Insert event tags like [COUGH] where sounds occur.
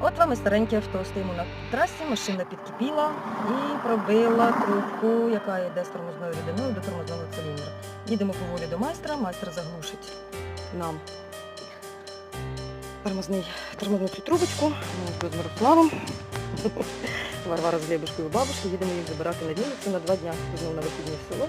От вам і стареньке авто. Стоїмо на трасі, машина підкипіла і пробила трубку, яка йде з тормозною рідиною до тормозного циліндра. Їдемо поволі до майстра, майстер заглушить нам тормозний, тормозну цю трубочку. Ну, ми з Мирославом. [LAUGHS] Варвара з Глебушкою бабушкою, їдемо їх забирати на Вінницю на два дня. Знову на вихідні в село.